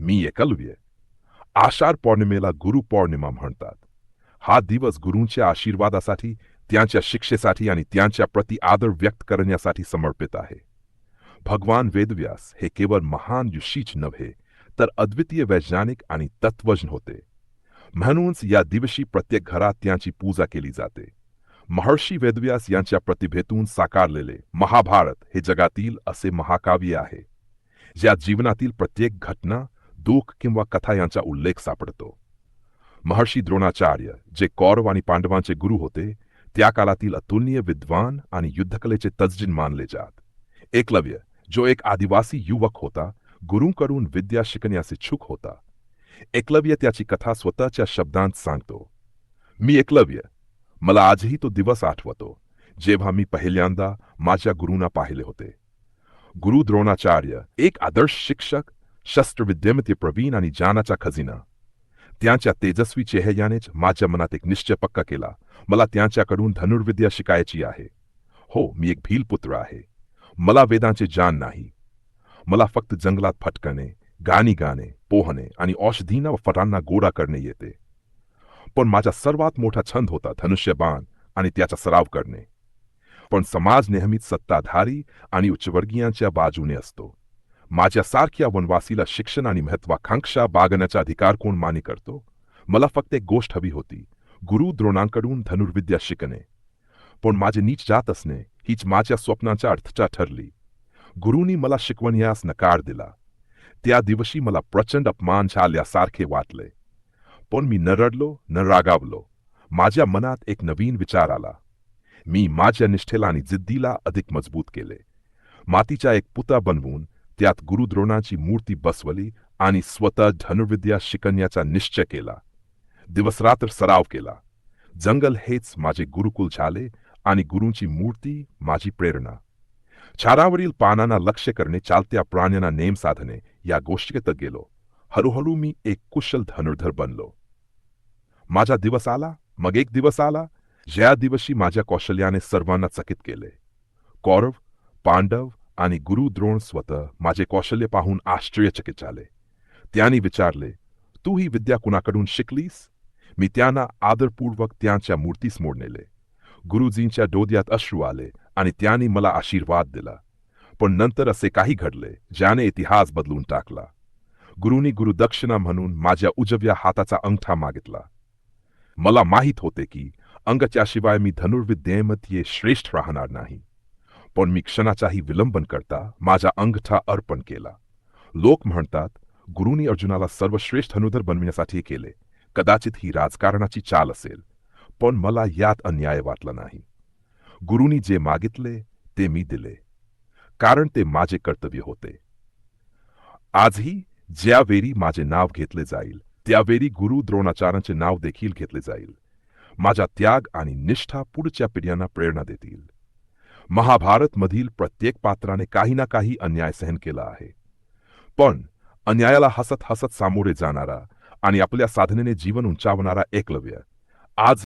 मी एकलव्य आषाढ पौर्णिमेला गुरु पौर्णिमा म्हणतात. हा दिवस गुरूंच्या आशीर्वादासाठी त्यांच्या शिक्षेसाठी आणि त्यांच्या प्रति आदर व्यक्त करण्यासाठी समर्पित आहे. भगवान वेदव्यास हे केवळ महान ऋषीच नव्हे तर अद्वितीय वैज्ञानिक आणि तत्वज्ञ होते. म्हणूनच या दिवशी प्रत्येक घरात त्यांची पूजा केली जाते. महर्षी वेदव्यास यांच्या प्रतिभेतून साकारलेले महाभारत हे जगातील असे महाकाव्य आहे. ज्या जीवनातील प्रत्येक घटना दुःख किंवा कथा यांचा उल्लेख सापडतो. महर्षी द्रोणाचार्य जे कौरव आणि पांडवांचे गुरु होते त्या काळातील अतुलनीय विद्वान आणि युद्धकलेचे तज्जिन मानले जात. एकलव्य जो एक आदिवासी युवक होता गुरूंकडून विद्या शिकण्यास इच्छुक होता. एकलव्य त्याची कथा स्वतःच्या शब्दांत सांगतो. मी एकलव्य. मला आजही तो दिवस आठवतो जेव्हा मी पहिल्यांदा माझ्या गुरूंना पाहिले होते. गुरु द्रोणाचार्य एक आदर्श शिक्षक शस्त्रविद्येमध्ये प्रवीण आणि जानाचा खजिना. त्यांच्या तेजस्वी चेहऱ्यानेच माझ्या मनात एक निश्चय पक्का केला. मला त्यांच्याकडून धनुर्विद्या शिकायची आहे. हो मी एक भीलपुत्र आहे. मला वेदांचे जान नाही. मला फक्त जंगलात फटकणे गाणी गाणे पोहणे आणि औषधींना व फटांना गोडा करणे येते. पण माझा सर्वात मोठा छंद होता धनुष्यबाण आणि त्याचा सराव करणे. पण समाज नेहमीच सत्ताधारी आणि उच्चवर्गीयांच्या बाजूने असतो. माझ्यासारख्या वनवासीला शिक्षण आणि महत्वाकांक्षा बागण्याचा अधिकार कोण मान्य करतो? मला फक्त एक गोष्ट हवी होती. गुरु द्रोणांकडून धनुर्विद्या शिकणे. पण माझे नीच जात असणे हीच माझ्या स्वप्नांच्या अर्थचा ठरली. गुरुनी मला शिकवण्यास नकार दिला. त्या दिवशी मला प्रचंड अपमान झाल्यासारखे वाटले. पण मी न रडलो न रागावलो. माझ्या मनात एक नवीन विचार आला. मी माझ्या निष्ठेला आणि जिद्दीला अधिक मजबूत केले. मातीचा एक पुता बनवून त्यात गुरुद्रोणाची मूर्ती बसवली आणि स्वतः धनुर्विद्या शिकण्याचा निश्चय केला. दिवसरात्र सराव केला. जंगल हेच माझे गुरुकुल झाले आणि गुरूंची मूर्ती माझी प्रेरणा. छारावरील पानांना लक्ष्य करणे चालत्या प्राण्यांना नेम साधणे या गोष्टीत गेलो. हळूहळू मी एक कुशल धनुर्धर बनलो. माझा दिवस आला मग एक दिवस आला ज्या दिवशी माझ्या कौशल्याने सर्वांना चकित केले. कौरव पांडव आणि गुरु द्रोण स्वतः माझे कौशल्य पाहून आश्चर्यचकित झाले. त्यांनी विचारले तू ही विद्या कुणाकडून शिकलीस? मी त्यांना आदरपूर्वक त्यांच्या मूर्तीस नेले गुरुजींच्या डोद्यात अश्रू आले आणि त्यांनी मला आशीर्वाद दिला. पण नंतर असे काही घडले ज्याने इतिहास बदलून टाकला. गुरुनी गुरुदक्षिणा म्हणून माझ्या उजव्या हाताचा अंगठा मागितला. मला माहीत होते की अंगच्याशिवाय मी धनुर्विद्येमध्ये श्रेष्ठ राहणार नाही. पण मी क्षणाचाही विलंबन करता माझा अंगठा अर्पण केला. लोक म्हणतात गुरुनी अर्जुनाला सर्वश्रेष्ठ धनुधर बनविण्यासाठी केले. कदाचित ही राजकारणाची चाल असेल पण मला यात अन्याय वाटला नाही. गुरुनी जे मागितले ते मी दिले. कारण ते माझे कर्तव्य होते. आजही ज्यावेळी माझे नाव घेतले जाईल त्यावेळी गुरु द्रोणाचार्यांचे नाव देखील घेतले जाईल. माझा त्याग आणि निष्ठा पुढच्या पिढ्यांना प्रेरणा देतील. महाभारतमधील प्रत्येक पात्राने काही ना काही अन्याय सहन केला आहे. पण अन्यायाला हसत हसत सामोरे जाणारा आणि आपल्या साधनेने जीवन उंचावणारा एकलव्य आज